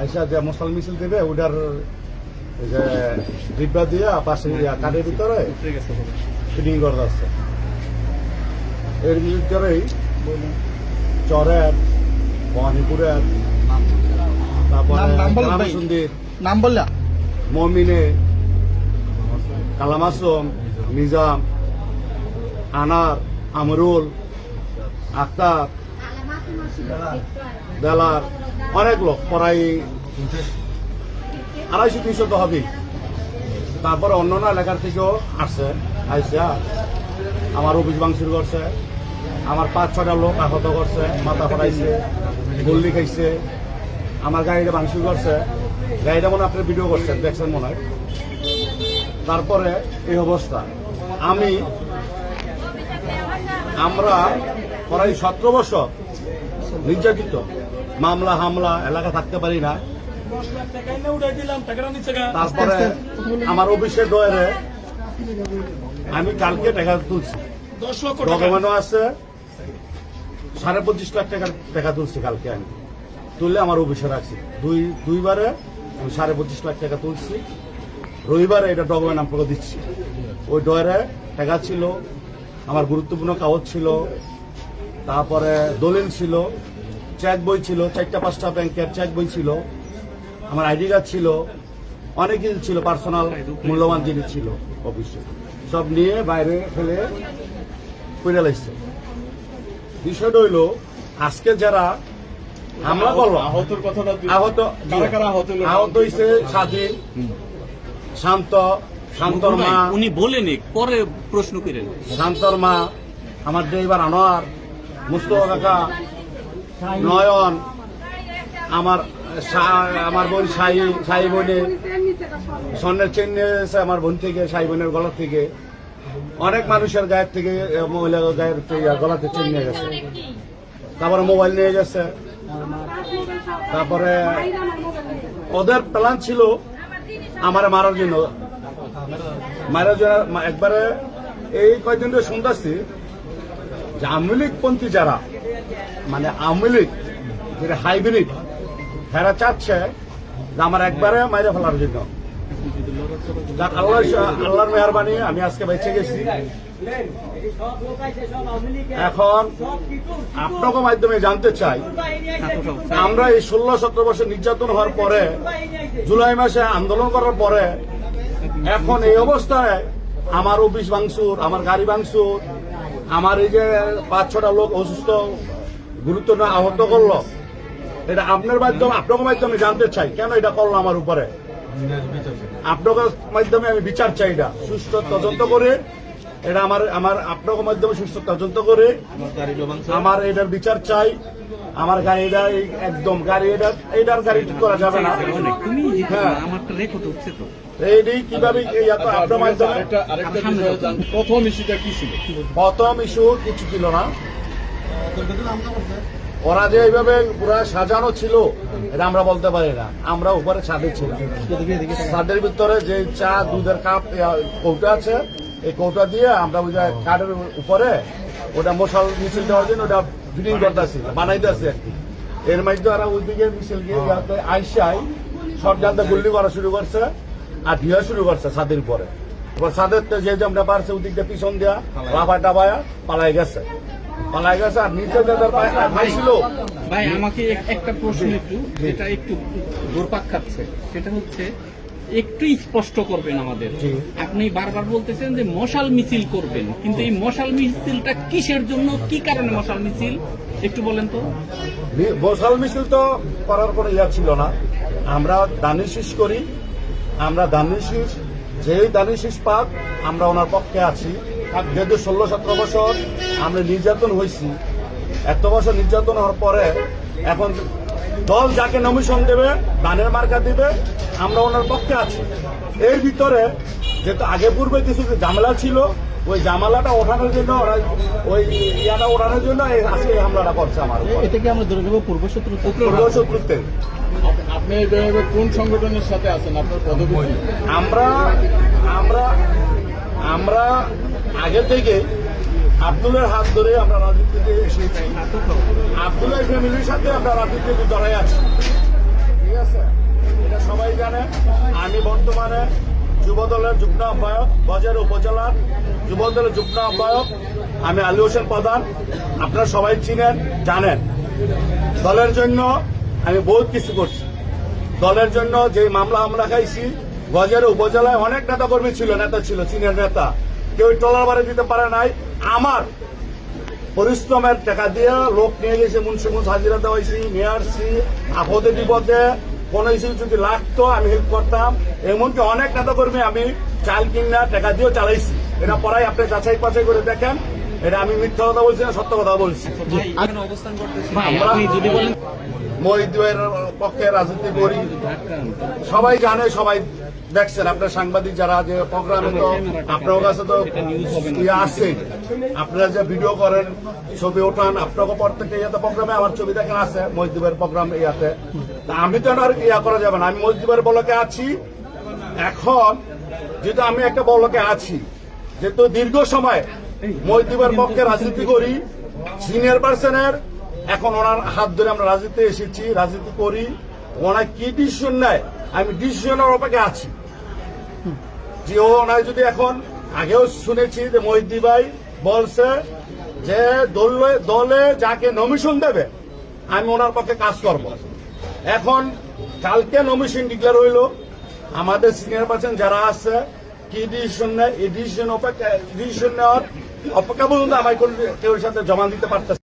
আইসা যে মুসল মিছিল দেবে ওটার যে ডিব্বা দিয়া পাশে দিয়া কাঠের ভিতরে ফিটিং করে যাচ্ছে এর ভিতরেই চরের ভবানীপুরের তারপরে। রামসুন্দির নাম বললা মমিনে কালামাসম নিজাম আনার আমরুল আক্তার বেলার অনেক লোক, প্রায় আড়াইশো, তিনশো তো হবেই। তারপরে অন্যান্য এলাকার থেকেও আসছে, আইসা আমার অফিস ভাঙচুর করছে, আমার পাঁচ ছটা লোক আহত করছে, মাথা ফটাইছে, গুল্লি খাইছে, আমার গাড়িটা ভাঙচুর করছে। গাড়িটা মনে আপনি ভিডিও করছেন, দেখছেন মনে হয়। তারপরে এই অবস্থা। আমি, আমরা প্রায় সতেরো বছর নির্যাতিত। মামলা হামলা এলাকা থাকতে পারি না। তারপরে আমার অফিসের ডয়ারে আমি কালকে টাকা তুলছি। ডকুমেন্টও আছে। সাড়ে পঁচিশ লাখ টাকা টাকা তুলছি কালকে আমি। তুললে আমার অফিসে রাখছি। দুই দুইবারে আমি সাড়ে পঁচিশ লাখ টাকা তুলছি। রবিবারে এটা ডকুমেন্ট আপনাকে দিচ্ছি। ওই ডয়ারে টাকা ছিল আমার গুরুত্বপূর্ণ কাগজ ছিল তারপরে দলিল ছিল চেক বই ছিল চারটা পাঁচটা ব্যাংকের চেক বই ছিল আমার আইডি কার্ড ছিল অনেক কিছু ছিল পার্সোনাল মূল্যবান জিনিস ছিল অফিসে সব নিয়ে বাইরে ফেলে করে লাগছে বিষয়টা হইল আজকে যারা হামলা করল আহতর কথাটা আহত? আহত হয়েছে স্বাধীন শান্ত শান্তর মা। উনি বলেনি পরে প্রশ্ন করেন শান্তর মা আমার ড্রাইভার আনোয়ার মুস্তফা কাকা নয়ন আমার আমার বোন সাই সাই বোনে স্বর্ণের চেন এসেছে আমার বোন থেকে সাই বোনের গলা থেকে। অনেক মানুষের গায়ের থেকে এ, মহিলার গায়ের গলাতে চেন নিয়ে গেছে। তারপরে মোবাইল নিয়ে গেছে। তারপরে ওদের প্ল্যান ছিল আমার মারার জন্য। মারার জন্য একবারে এই কয়েকদিন শুনতেছি যে আওয়ামী লীগপন্থী যারা মানে আওয়ামী লীগ, যেটা হাইব্রিড, হেরা চাচ্ছে আমার একবারে মাইরে ফেলার জন্য। যাক, আল্লাহ আল্লাহর মেহরবানি, আমি আজকে বেঁচে গেছি। এখন আপনাকে মাধ্যমে জানতে চাই, আমরা এই ষোলো সতেরো বছর নির্যাতন হওয়ার পরে, জুলাই মাসে আন্দোলন করার পরে, এখন এই অবস্থায় আমার অফিস ভাঙচুর, আমার গাড়ি ভাঙচুর আমার এই যে পাঁচ ছটা লোক অসুস্থ গুরুত্ব না আহত করল এটা আপনার মাধ্যমে আপনাকে মাধ্যমে জানতে চাই কেন এটা করল আমার উপরে? আপনাদের মাধ্যমে আমি বিচার চাই এটা। সুস্থ তদন্ত করে এটা আমার আমার আপনাদের মাধ্যমে সুস্থ তদন্ত করে আমার এটার বিচার চাই। আমার গাড়িটা এই একদম গাড়ি এটা এটার গাড়ি ঠিক করা যাবে না। হ্যাঁ। আমার রেকর্ড হচ্ছে তো। কীভাবে আপনার মাধ্যমে আরেকটা আরেকটা বিষয় জান প্রথম ইস্যুটা কি ছিল? প্রথম ইস্যু কিছু ছিল না। ওরা যে এইভাবে পুরো সাজানো ছিল এটা আমরা বলতে পারি না। আমরা উপরে ছাদে ছিলাম। ছাদের ভিতরে যে চা দুধের কাপ কৌটা আছে এই কৌটা দিয়ে আমরা ওই যে কাঠের উপরে ওটা মশাল মিছিল দেওয়ার জন্য ওটা ফিটিং করতেছি বানাইতেছি আর কি। এর মধ্যে ওরা ওইদিকে মিছিল গিয়ে আইসাই সব জানতে গুল্লি করা শুরু করছে। আর ঢিয়া শুরু করছে ছাদের উপরে এবার ছাদের তো যে যেমন পারছে ওদিক দিয়ে পিছন দেওয়া লাফা টাবায়া পালাই গেছে। পালাই গেছে আর নিচে যাদের ভাই ছিল ভাই আমাকে এক- একটা প্রশ্ন একটু যেটা একটু ঘুরপাক খাচ্ছে সেটা হচ্ছে একটু স্পষ্ট করবেন আমাদের। আপনি বারবার বলতেছেন যে মশাল মিছিল করবেন কিন্তু এই মশাল মিছিলটা কিসের জন্য কি কারণে মশাল মিছিল? একটু বলেন তো। মশাল মিছিল তো করার কোনো ইয়া ছিল না। আমরা দানি শেষ করি আমরা দানি শীষ যেই দানি শীষ পাক আমরা ওনার পক্ষে আছি। যেহেতু ষোলো সতেরো বছর আমরা নির্যাতন হয়েছি এত বছর নির্যাতন হওয়ার পরে এখন দল যাকে নমিশন দেবে দানের মার্কা দিবে আমরা ওনার পক্ষে আছি। এর ভিতরে যেহেতু আগে পূর্বে কিছু ঝামেলা ছিল ওই জামালাটা ওঠানোর জন্য ওরা ওই ইয়াটা ওঠানোর জন্য এই আজকে হামলাটা করছে আমার এটা কি আমরা ধরে নেব পূর্ব শত্রু পূর্ব শত্রুতে আপনি কোন সংগঠনের সাথে আছেন? আপনার পদবি আমরা আমরা আমরা আগে থেকে আব্দুলের হাত ধরে আমরা রাজনীতিতে এসেছি। আব্দুলের ফ্যামিলির সাথে আমরা রাজনীতিতে জড়াই আছি। ঠিক আছে? এটা সবাই জানে। আমি বর্তমানে যুব দলের যুগ্ম আহ্বায়ক, বজার উপজেলার যুবদলের যুগ্ম আহ্বায়ক, আমি আলী হোসেন প্রধান। আপনারা সবাই চিনেন, জানেন। দলের জন্য আমি বহুত কিছু করছি। দলের জন্য যে মামলা আমরা খাইছি গজারে উপজেলায় অনেক নেতা কর্মী ছিল নেতা ছিল সিনিয়র নেতা। কেউ টলার বাড়ি দিতে পারে নাই। আমার পরিশ্রমের টাকা দিয়ে লোক নিয়ে গেছে মুন্সিগঞ্জ হাজিরা দেওয়া হয়েছি নিয়ে আসছি। আপদে বিপদে কোনো কিছু যদি লাগতো আমি হেল্প করতাম। এমনকি অনেক নেতা কর্মী আমি চাল কিনা টাকা দিয়েও চালাইছি। এটা পড়াই আপনি যাচাই পাচাই করে দেখেন। এটা আমি মিথ্যা কথা বলছি না সত্য কথা বলছি। আমরা- যদি বলেন মহিদ্দের পক্ষে রাজনীতি করি। সবাই জানে, সবাই দেখছেন। আপনার সাংবাদিক যারা যে প্রোগ্রামে তো, আপনার কাছে তো ইয়ে আসছে আপনারা যে ভিডিও করেন, ছবি ওঠান, আপনাকে প্রত্যেকটা ইয়াতে প্রোগ্রামে আমার ছবি দেখেন আছে মহিদ্দিবের প্রোগ্রাম ইয়াতে। আমি তো আর ইয়া করা যাবে না। আমি মহিদ্দিবের বলকে আছি। এখন যেহেতু আমি একটা বলকে আছি, যেহেতু দীর্ঘ সময় মহিদ্দিবের পক্ষে রাজনীতি করি সিনিয়র পার্সনের এখন ওনার হাত ধরে আমরা রাজনীতিতে এসেছি, রাজনীতি করি। ওনার কি ডিসিশন নেয়, আমি ডিসিশনের অপেক্ষা আছি। যে ও ওনার যদি এখন, আগেও শুনেছি যে মহিদ্দি ভাই বলছে যে দলে দলে যাকে নমিশন দেবে, আমি ওনার পক্ষে কাজ করব। এখন কালকে নমিশন ডিক্লেয়ার হইল। আমাদের সিনিয়র পার্সন যারা আছে, কি ডিসিশন নেয়, এই ডিসিশন অপেক্ষা ডিসিশন নেওয়ার অপেক্ষা পর্যন্ত আমার কেউ সাথে জমা দিতে পারতেছে